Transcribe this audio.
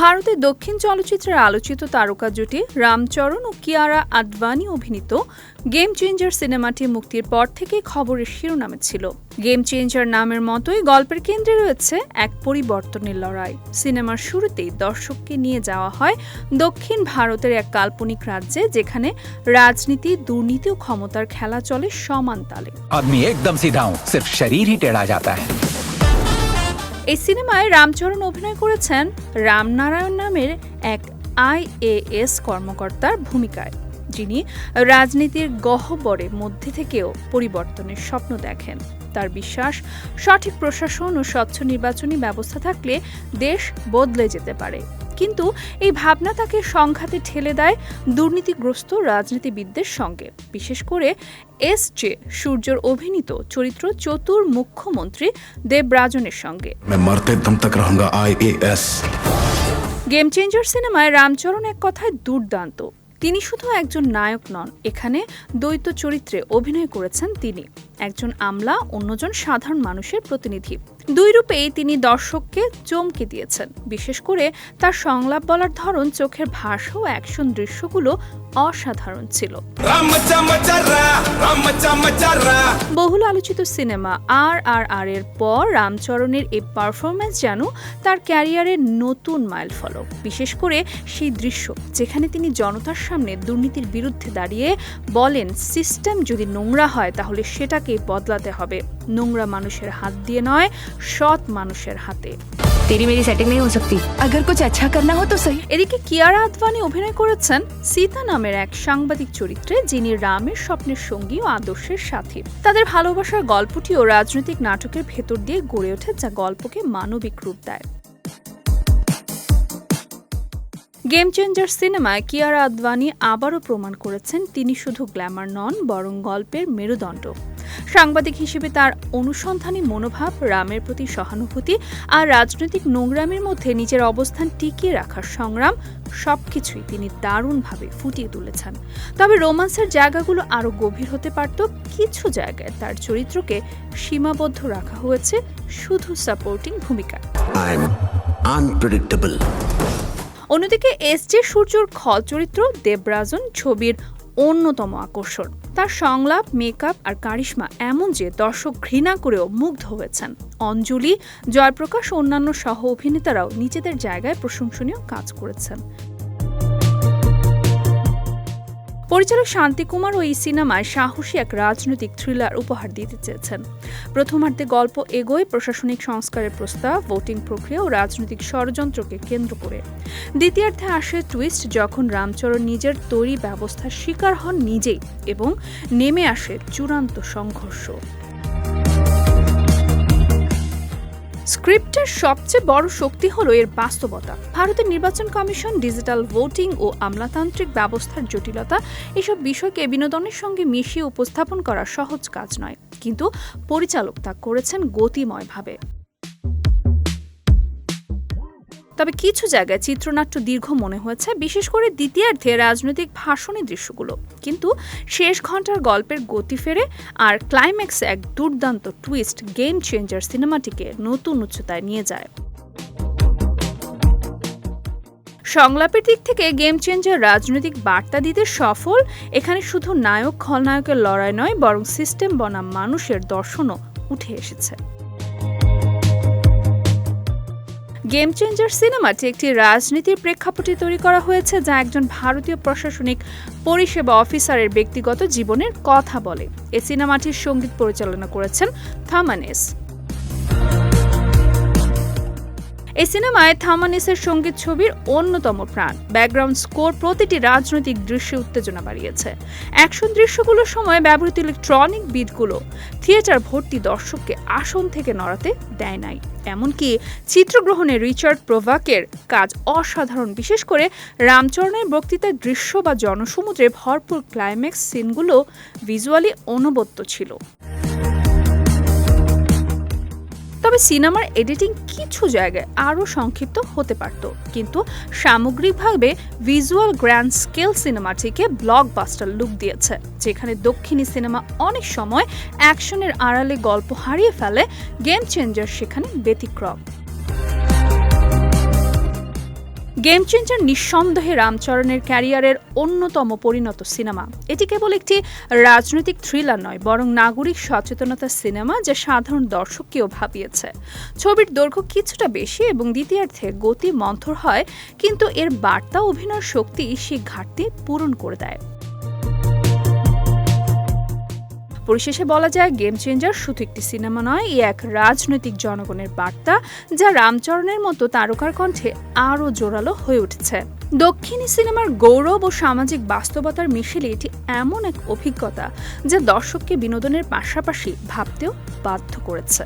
ভারতের দক্ষিণ চলচ্চিত্রের আলোচিত তারকা জুটি রামচরণ ও কিয়ারা আডবাণী অভিনীত গেম চেঞ্জার সিনেমাটি মুক্তির পর থেকে খবরের শিরোনামে ছিল। গেম চেঞ্জার নামের মতোই গল্পের কেন্দ্রে রয়েছে এক পরিবর্তনের লড়াই। সিনেমার শুরুতেই দর্শককে নিয়ে যাওয়া হয় দক্ষিণ ভারতের এক কাল্পনিক রাজ্যে যেখানে রাজনীতি, দুর্নীতি ও ক্ষমতার খেলা চলে সমান তালে। আদমি একদম শরীর হি টেড়া হ্যায়। এই সিনেমায় রামচরণ অভিনয় করেছেন রামনারায়ণ নামের এক আইএএস কর্মকর্তার ভূমিকায়, যিনি রাজনীতির গহ্বরে মধ্যে থেকেও পরিবর্তনের স্বপ্ন দেখেন। তার বিশ্বাস, সঠিক প্রশাসন ও স্বচ্ছ নির্বাচনী ব্যবস্থা থাকলে দেশ বদলে যেতে পারে। কিন্তু এই ভাবনা তাকে সংঘাতে ঠেলে দেয় দুর্নীতিগ্রস্ত রাজনীতিবিদদের সঙ্গে। বিশেষ করে এস জে সূর্যর অভিনীত চরিত্র চতুর মুখ্যমন্ত্রী দেবরাজনের সঙ্গে। গেম চেঞ্জার সিনেমায় রামচরণ এক কথায় দুর্দান্ত। তিনি শুধু একজন নায়ক নন এখানে দ্বৈত চরিত্রে অভিনয় করেছেন তিনি। একজন আমলা অন্যজন সাধারণ মানুষের প্রতিনিধি। দুই রূপেই তিনি দর্শককে চমকে দিয়েছেন। বিশেষ করে তার সংলাপ বলার ধরন চোখের ভাষা ও অ্যাকশন দৃশ্যগুলো অসাধারণ ছিল। বহুল আলোচিত সিনেমা আর আর আর এর পর রামচরণের এই পারফরম্যান্স যেন তার ক্যারিয়ারের নতুন মাইল ফলক। বিশেষ করে সেই দৃশ্য যেখানে তিনি জনতার সামনে দুর্নীতির বিরুদ্ধে দাঁড়িয়ে বলেন সিস্টেম যদি নোংরা হয় তাহলে সেটাকে আমাদেরকে বদলাতে হবে। নোংরা মানুষের হাত দিয়ে নয় সৎ মানুষের হাতে। তেরি মেরি সেটিং নেই হো সকতি আগর কুছ আচ্ছা করনা হো তো সহি এদিকে কিয়ারা আদভানি অভিনয় করেছেন সীতা নামের এক সাংবাদিক চরিত্রে যিনি রামের স্বপ্নের সঙ্গী ও আদর্শের সাথী। তাদের ভালোবাসার গল্পটিও রাজনৈতিক নাটকের ভেতর দিয়ে গড়ে ওঠে যা গল্পকে মানবিক রূপ দেয়। গেম চেঞ্জার সিনেমায় কিয়ারা আদভানি আবারও প্রমাণ করেছেন তিনি শুধু গ্ল্যামার নন বরং গল্পের মেরুদণ্ড। সাংবাদিক হিসেবে তার অনুসন্ধানী মনোভাব রামের প্রতি সহানুভূতি আর রাজনৈতিক নোংরামের মধ্যে নিজের অবস্থান টিকিয়ে রাখার সংগ্রাম সবকিছুই তিনি দারুণভাবে ফুটিয়ে তুলেছেন। তবে রোমান্সের জায়গাগুলো আরও গভীর হতে পারত। কিছু জায়গায় তার চরিত্রকে সীমাবদ্ধ রাখা হয়েছে শুধু সাপোর্টিং ভূমিকায়। I'm অন্যদিকে এস জে সূর্যর খল চরিত্র দেবরাজন ছবির অন্যতম আকর্ষণ। তার সংলাপ, মেকআপ আর কারিশমা এমন যে দর্শক ঘৃণা করেও মুগ্ধ হয়েছেন। অঞ্জলি, জয়প্রকাশ অন্যান্য সহ অভিনেতারাও নিজেদের জায়গায় প্রশংসনীয় কাজ করেছেন। পরিচালক শান্তিকুমার ও এই সিনেমায় সাহসী এক রাজনৈতিক থ্রিলার উপহার দিতে চেয়েছেন। প্রথমার্ধে গল্প এগোয়, প্রশাসনিক সংস্কারের প্রস্তাব, ভোটিং প্রক্রিয়া ও রাজনৈতিক ষড়যন্ত্রকে কেন্দ্র করে। দ্বিতীয়ার্ধে আসে টুইস্ট, যখন রামচরণ নিজের তৈরি ব্যবস্থার শিকার হন নিজেই এবং নেমে আসে চূড়ান্ত সংঘর্ষ। স্ক্রিপ্টের সবচেয়ে বড় শক্তি হলো এর বাস্তবতা। ভারতের নির্বাচন কমিশন, ডিজিটাল ভোটিং ও আমলাতান্ত্রিক ব্যবস্থার জটিলতা এসব বিষয়কে বিনোদনের সঙ্গে মিশিয়ে উপস্থাপন করা সহজ কাজ নয়। কিন্তু পরিচালক তা করেছেন গতিময়ভাবে। তবে কিছু জায়গায় চিত্রনাট্য দীর্ঘ মনে হয়েছে, বিশেষ করে দ্বিতীয়ার্ধে রাজনৈতিক ভাষণী দৃশ্যগুলো। কিন্তু শেষ ঘণ্টার গল্পের গতি ফেরে আর ক্লাইম্যাক্সে এক দুর্দান্ত টুইস্ট গেম চেঞ্জার সিনেমাটিকে নতুন উচ্চতায় নিয়ে যায়। সংলাপের দিক থেকে গেম চেঞ্জার রাজনৈতিক বার্তা দিতে সফল, এখানে শুধু নায়ক খলনায়কের লড়াই নয়, বরং সিস্টেম বনাম মানুষের দর্শনও উঠে এসেছে। গেম চেঞ্জার সিনেমাটি একটি রাজনীতির প্রেক্ষাপটে তৈরি করা হয়েছে, যা একজন ভারতীয় প্রশাসনিক পরিষেবা অফিসারের ব্যক্তিগত জীবনের কথা বলে। এ সিনেমাটির সংগীত পরিচালনা করেছেন থামানেস। এই সিনেমায় থামানিসের সংগীত ছবির অন্যতম প্রাণ। ব্যাকগ্রাউন্ড স্কোর প্রতিটি রাজনৈতিক দৃশ্যে উত্তেজনা বাড়িয়েছে। অ্যাকশন দৃশ্যগুলোর সময় ব্যবহৃত ইলেকট্রনিক বিটগুলো থিয়েটার ভর্তি দর্শককে আসন থেকে নড়াতে দেয় নাই। এমনকি চিত্রগ্রহণে রিচার্ড প্রোভাকের কাজ অসাধারণ, বিশেষ করে রামচরণের বক্তৃতার দৃশ্য বা জনসমুদ্রে ভরপুর ক্লাইম্যাক্স সিনগুলো ভিজুয়ালি অনবদ্য ছিল। তবে সিনেমার এডিটিং কিছু জায়গায় আরও সংক্ষিপ্ত হতে পারত। কিন্তু সামগ্রিকভাবে ভিজুয়াল গ্র্যান্ড স্কেল সিনেমাটিকে ব্লকবাস্টার লুক দিয়েছে, যেখানে দক্ষিণী সিনেমা অনেক সময় অ্যাকশনের আড়ালে গল্প হারিয়ে ফেলে, গেম চেঞ্জার সেখানে ব্যতিক্রম। গেম চেঞ্জার নিঃসন্দেহে রামচরণের ক্যারিয়ারের অন্যতম পরিণত সিনেমা। এটি কেবল একটি রাজনৈতিক থ্রিলার নয়, বরং নাগরিক সচেতনতা সিনেমা যা সাধারণ দর্শককেও ভাবিয়েছে। ছবির দৈর্ঘ্য কিছুটা বেশি এবং দ্বিতীয়ার্ধে গতি মন্থর হয়, কিন্তু এর বার্তা অভিনয় শক্তি সেই ঘাটতি পূরণ করে দেয়। পরিশেষে বলা যায় গেম চেঞ্জার শুধু একটি সিনেমা নয়, এ এক রাজনৈতিক জনগণের বার্তা যা রামচরণের মতো তারকার কণ্ঠে আরও জোরালো হয়ে উঠছে। দক্ষিণী সিনেমার গৌরব ও সামাজিক বাস্তবতার মিশেলে এটি এমন এক অভিজ্ঞতা যা দর্শককে বিনোদনের পাশাপাশি ভাবতেও বাধ্য করেছে।